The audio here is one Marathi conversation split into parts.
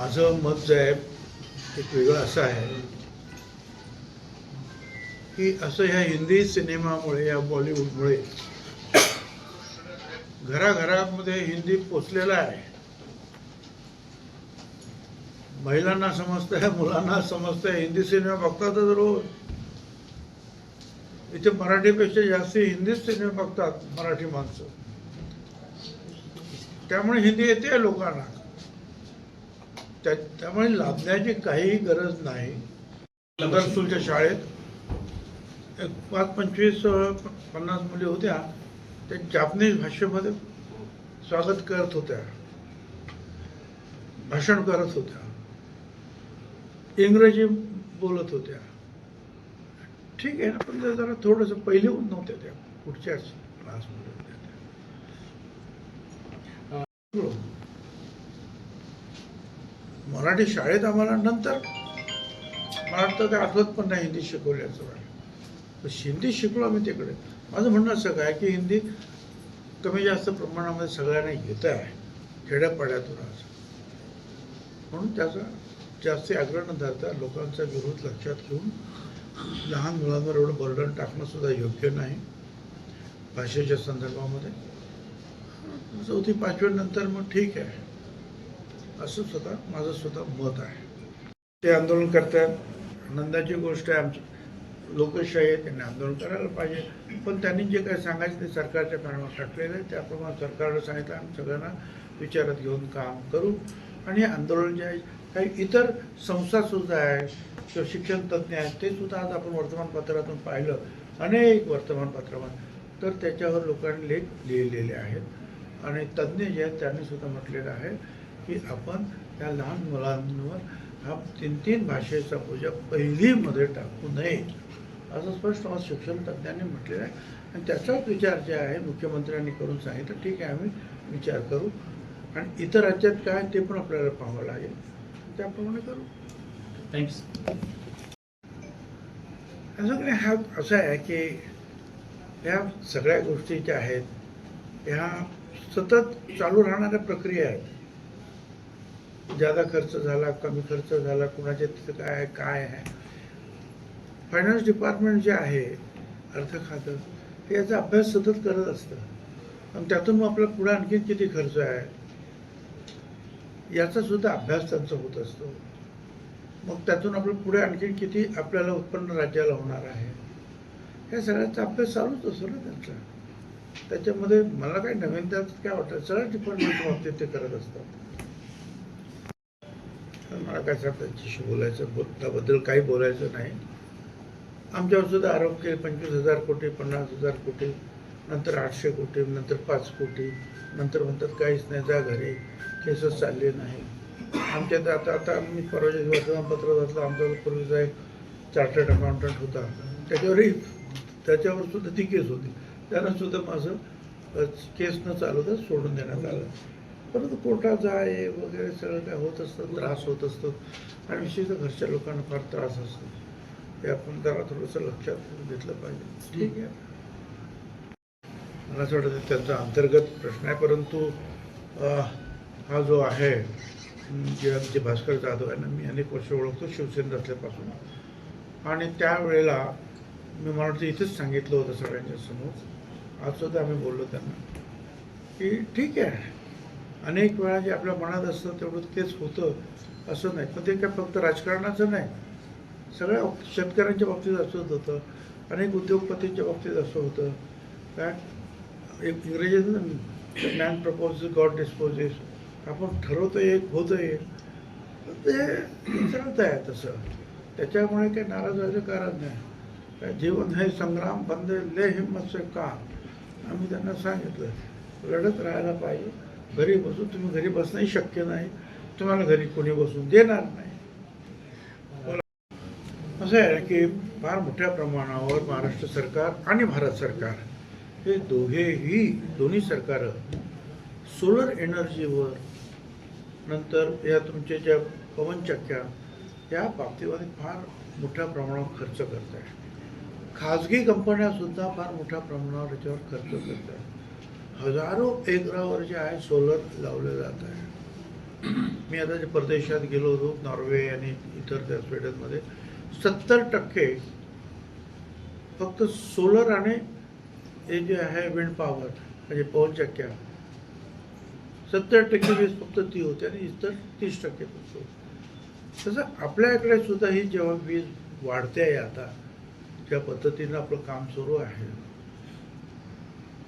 माझं मत जे आहे एक वेगळं असं आहे की असं ह्या हिंदी सिनेमामुळे या बॉलिवूडमुळे घराघरामध्ये हिंदी पोचलेला आहे. महिलांना समजतंय मुलांना समजतंय हिंदी सिनेमा बघतातच रोज. इथे मराठीपेक्षा जास्ती हिंदीच सिनेमा बघतात मराठी माणसं. त्यामुळे हिंदी येते लोकांना. त्या त्यामुळे लादण्याची काहीही गरज नाही. नगर स्कूलच्या शाळेत एक पाच पंचवीस पन्नास मुली होत्या. त्या जापनीज भाषेमध्ये स्वागत करत होत्या. भाषण करत होत्या. इंग्रजी बोलत होत्या. ठीक आहे ना पण त्या जरा थोडंसं पहिले होऊन नव्हत्या त्या. पुढच्याच क्लासमध्ये होत्या त्या. मराठी शाळेत आम्हाला नंतर मला वाटतं ते आठवत पण नाही हिंदी शिकवल्याचं वेळ पण हिंदी शिकलो आम्ही तिकडे. माझं म्हणणं असं काय की हिंदी कमी जास्त प्रमाणामध्ये सगळ्यांना येत आहे खेड्यापाड्यातून आज म्हणून त्याचा जास्ती आग्रह न धरता लोकांचा विरोध लक्षात घेऊन लहान मुलांवर एवढं बर्डन टाकणं सुद्धा योग्य नाही. भाषेच्या संदर्भामध्ये. चौथी पाचव्यानंतर मग ठीक आहे. असं स्वतः माझं स्वतः मत आहे. ते आंदोलन करतात. आनंदाची गोष्ट आहे आमची. लोकशाही आहे त्यांनी आंदोलन करायला पाहिजे. पण त्यांनी जे काही सांगायचं ते सरकारच्या कानावर टाकलेलं आहे. त्याप्रमाणे सरकारनं सांगितलं आम्ही सगळ्यांना विचारात घेऊन काम करू. आणि आंदोलन जे आहे काही इतर संस्थासुद्धा आहे किंवा शिक्षण तज्ज्ञ आहेत ते सुद्धा आज आपण वर्तमानपत्रातून पाहिलं. अनेक वर्तमानपत्रामध्ये तर त्याच्यावर लोकांनी लेख लिहिलेले आहेत. आणि तज्ज्ञ जे आहेत त्यांनी सुद्धा म्हटलेलं आहे की आपण त्या लहान मुलांवर हा तीन तीन भाषेचा पूजा पहिलीमध्ये टाकू नये. असं स्पष्ट मत शिक्षण तज्ज्ञांनी म्हटलेलं आहे. आणि त्याचाच विचार जे आहे मुख्यमंत्र्यांनी करून सांगितलं ठीक आहे आम्ही विचार करू. आणि इतर राज्यात काय ते पण आपल्याला पाहावं लागेल. त्याप्रमाणे करू. थँक्यू असं काही हा असं आहे की ह्या सगळ्या गोष्टी ज्या आहेत ह्या सतत चालू राहणाऱ्या प्रक्रिया आहेत. जादा खर्च झाला कमी खर्च झाला कुणाच्या तिथं काय आहे काय आहे? फायनान्स डिपार्टमेंट जे आहे अर्थ खातं हे याचा अभ्यास सतत करत असतं. आणि त्यातून मग आपला पुढे आणखीन किती खर्च आहे? याचा सुद्धा अभ्यास त्यांचा होत असतो. मग त्यातून आपलं पुढे आणखीन किती आपल्याला उत्पन्न राज्याला होणार आहे? ह्या सगळ्याचा अभ्यास चालूच असतो ना त्यांचा. त्याच्यामध्ये मला काही नवीन त्यात काय वाटतं? सगळ्या डिपार्टमेंटच्या बाबतीत ते करत असतात. तर मला काय त्यांच्याशी बोलायचं बोल- त्याबद्दल काही बोलायचं नाही. आमच्यावर सुद्धा आरोप केले पंचवीस हजार कोटी पन्नास हजार कोटी नंतर आठशे कोटी नंतर पाच कोटी नंतर म्हणतात काहीच नाही जा घरी केसच चालले नाही. आमच्या तर आता आता मी परवाच्या दिवशी वर्तमानपत्र वाचलं आमचा पूर्वीचा एक चार्टर्ड अकाउंटंट होता. त्याच्यावरही त्याच्यावर सुद्धा ती केस होती. त्यानं सुद्धा माझं केस न चालवता सोडून देण्यात आलं. परंतु पोटात जाय वगैरे सगळं काय होत असतं त्रास होत असतो. आणि विशेषतः घरच्या लोकांना फार त्रास असतो. ते आपण जरा थोडंसं लक्षात घेतलं पाहिजे. ठीक आहे. मला असं वाटतं त्यांचा अंतर्गत प्रश्न आहे परंतु हा जो आहे जे आमचे भास्कर जाधव यांना मी अनेक वर्ष ओळखतो शिवसेनेत असल्यापासून. आणि त्यावेळेला मी मला वाटतं इथेच सांगितलं होतं सगळ्यांच्या समोर. आज सुद्धा आम्ही बोललो त्यांना. की ठीक आहे. अनेक वेळा जे आपल्या मनात असतं तेवढं तेच होतं असं नाही. पण ते काय फक्त राजकारणाचं नाही. सगळ्या शेतकऱ्यांच्या बाबतीत असंच होतं. अनेक उद्योगपतींच्या बाबतीत असं होतं. काय एक इंग्रजीत मॅन प्रपोज गॉड डिस्पोजेस आपण ठरवतो एक होतं एक ते चालत आहे तसं. त्याच्यामुळे काही नाराज व्हायचं कारण नाही. काय जीवन हे संग्राम बंद ले हिम्मत से काम. आम्ही त्यांना सांगितलं लढत राहायला पाहिजे. घरी बसून तुम्ही घरी बसणंही शक्य नाही. तुम्हाला घरी कोणी बसून देणार नाही. असं आहे की फार मोठ्या प्रमाणावर महाराष्ट्र सरकार आणि भारत सरकार हे दोघेही दोन्ही सरकारं सोलर एनर्जीवर नंतर या तुमच्या ज्या पवनचक्क्या या बाबतीमध्ये फार मोठ्या प्रमाणावर खर्च करत आहे खाजगी कंपन्यासुद्धा फार मोठ्या प्रमाणावर याच्यावर खर्च करत आहेत हजारो एकरावर जे आहे सोलर लावले जात आहे. मी आता जे परदेशात गेलो होतो नॉर्वे आणि इतर त्या स्वीडनमध्ये सत्तर टक्के फक्त सोलर आणि हे जे आहे विंड पॉवर म्हणजे पवनचक्क्या. सत्तर टक्के वीज फक्त ती होते आणि इतर तीस टक्के फक्त तसं आपल्याकडे सुद्धा ही जेव्हा वीज वाढते आहे आता ज्या पद्धतीनं आपलं काम सुरू आहे.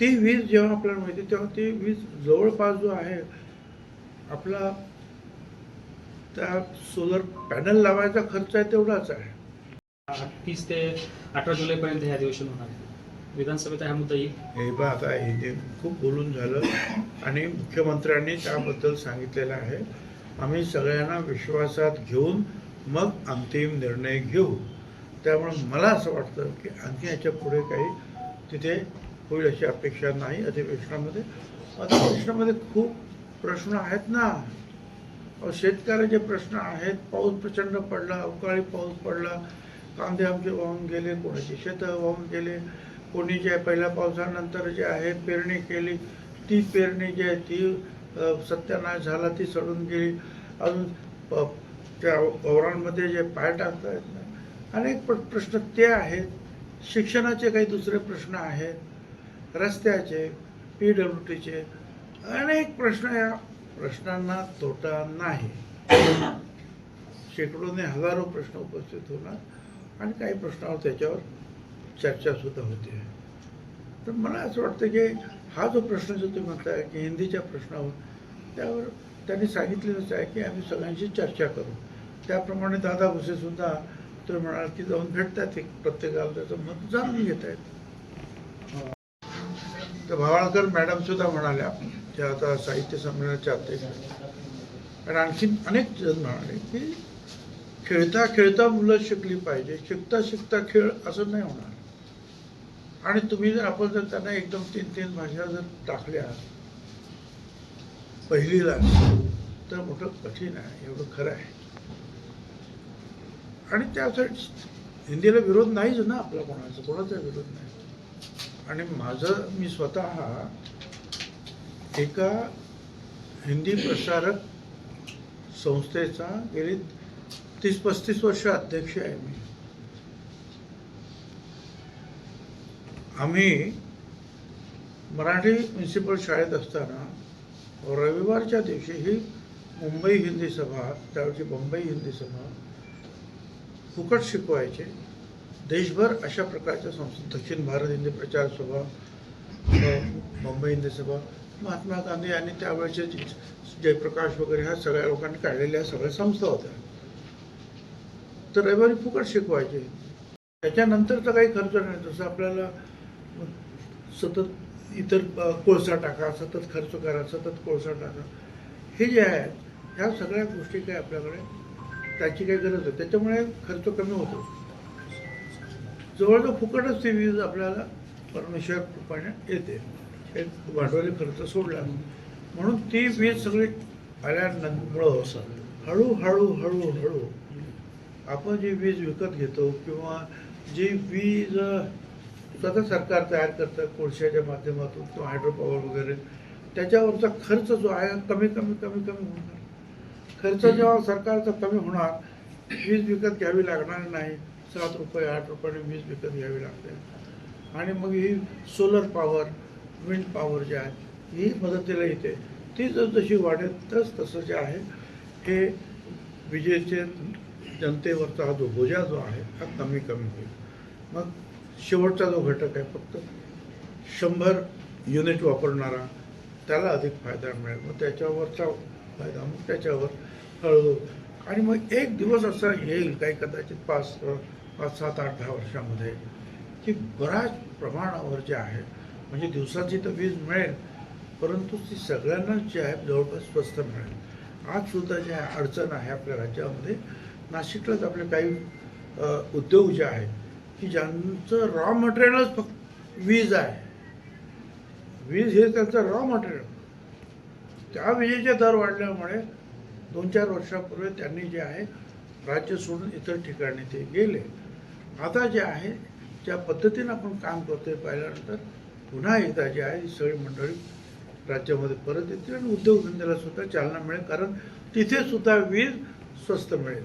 ती वीज जेव्हा आपल्याला मिळते तेव्हा ती वीज जवळपास जो आहे आपला त्या सोलर पॅनल लावायचा खर्च आहे तेवढाच आहे. तीस ते अठरा जुलैपर्यंत हे अधिवेशन होणार आहे. विधानसभेचा हा मुद्दा येईल. हे बा आता इथे खूप बोलून झालं आणि मुख्यमंत्र्यांनी त्याबद्दल सांगितलेलं आहे. आम्ही सगळ्यांना विश्वासात घेऊन मग अंतिम निर्णय घेऊ. त्यामुळे मला असं वाटतं की आणखी याच्यापुढे काही तिथे होईल अशी अपेक्षा नाही अधिवेशनामध्ये. अधिवेशनामध्ये खूप प्रश्न आहेत ना. शेतकऱ्याचे प्रश्न आहेत. पाऊस प्रचंड पडला अवकाळी पाऊस पडला. कांदे आमचे वाहून गेले कोणाची शेतं वाहून गेले कोणी जे पहिल्या पावसानंतर जे आहे पेरणी केली ती पेरणी जी आहे ती सत्यानाश झाला ती सडून गेली. अजून प- त्या वावरांमध्ये जे पाय टाकता येत नाही अनेक प्र- प्रश्न ते आहेत. शिक्षणाचे काही दुसरे प्रश्न आहेत. रस्त्याचे पी डब्ल्यू टीचे अनेक प्रश्न या प्रश्नांना तोटा नाही. शेकडोने हजारो प्रश्न उपस्थित होणार आणि काही प्रश्नावर त्याच्यावर चर्चासुद्धा होते. तर मला असं वाटतं की हा जो प्रश्न जो तुम्ही म्हणताय की हिंदीच्या प्रश्नावर त्यावर त्यांनी सांगितलेलंच आहे की आम्ही सगळ्यांशी चर्चा करू. त्याप्रमाणे दादा भुसेसुद्धा तुम्ही म्हणाल की जाऊन भेटतात एक प्रत्येकाला त्याचं मत जाणून घेत आहेत तर भावाळकर मॅडम सुद्धा म्हणाल्या त्या आता साहित्य संमेलनाच्या अध्यक्ष. आणि आणखीन अनेक जण म्हणाले की खेळता खेळता मुलं शिकली पाहिजे शिकता शिकता खेळ असं नाही होणार. आणि तुम्ही जर आपण जर त्यांना एकदम तीन तीन भाषा जर टाकल्या पहिलीला तर मोठं कठीण आहे एवढं खरं आहे. आणि त्यासाठी हिंदीला विरोध नाहीच ना आपला कोणाचा कोणाचा विरोध नाही. आणि माझं मी स्वतः एका हिंदी प्रसारक संस्थेचा गेली तीस पस्तीस वर्ष अध्यक्ष आहे मी. आम्ही मराठी म्युन्सिपल शाळेत असताना रविवारच्या दिवशी ही मुंबई हिंदी सभा त्यावेळची मुंबई हिंदी सभा फुकट शिकवायचे. देशभर अशा प्रकारच्या संस्था दक्षिण भारत हिंदी प्रचार सभा मुंबई हिंदी सभा महात्मा गांधी आणि त्यावेळेचे जयप्रकाश वगैरे ह्या सगळ्या लोकांनी काढलेल्या सगळ्या संस्था होत्या. तर रविवारी फुकट शिकवायचे. त्याच्यानंतरचा काही खर्च नाही. जसं आपल्याला सतत इतर कोळसा टाका सतत खर्च करा सतत कोळसा टाका. हे जे आहे ह्या सगळ्या गोष्टी काही आपल्याकडे त्याची काही गरज आहे त्याच्यामुळे खर्च कमी होतो. जवळजवळ फुकटच ती वीज आपल्याला परमेश्वर कृपाने येते. एक भांडवली खर्च सोडला. म्हणून ती वीज सगळी आल्यामुळं हळूहळू हळूहळू आपण जी वीज विकत घेतो किंवा जी वीज स्वतः सरकार तयार करतं कोळशाच्या माध्यमातून किंवा हायड्रोपॉवर वगैरे त्याच्यावरचा खर्च जो आहे कमी कमी कमी कमी होणार. खर्च जेव्हा सरकारचा कमी होणार वीज विकत घ्यावी लागणार नाही. सात रुपये आठ रुपयाने वीज विकत घ्यावी लागते. आणि मग ही सोलर पॉवर विंड पॉवर जे आहे ही मदतीला येते. ती जसजशी वाढेल तस तसं जे आहे हे विजेचे जनतेवरचा हा जो बोजा जो आहे हा कमी कमी होईल. मग शेवटचा जो घटक आहे फक्त शंभर युनिट वापरणारा त्याला अधिक फायदा मिळेल. मग त्याच्यावरचा फायदा मग त्याच्यावर हळूहळू. आणि मग एक दिवस असा येईल काही कदाचित पाच पाच सात आठ दहा वर्षामध्ये. की बऱ्याच प्रमाणावर जे आहे म्हणजे दिवसाची तर वीज मिळेल परंतु ती सगळ्यांनाच जे आहे जवळपास स्वस्त मिळेल. आजसुद्धा जे आहे अडचण आहे आपल्या राज्यामध्ये नाशिकलाच आपले काही उद्योग जे आहेत की ज्यांचं रॉ मटेरियलच फक्त वीज आहे. वीज हे त्यांचं रॉ मटेरियल त्या विजेचे दर वाढल्यामुळे दोन चार वर्षापूर्वी त्यांनी जे आहे राज्य सोडून इतर ठिकाणी ते गेले. आता जे आहे ज्या पद्धतीनं आपण काम करतोय पाहिल्यानंतर पुन्हा एकदा जे आहे ही सगळी मंडळी राज्यामध्ये परत येतील आणि उद्योगधंद्याला सुद्धा चालना मिळेल कारण तिथे सुद्धा वीज स्वस्त मिळेल.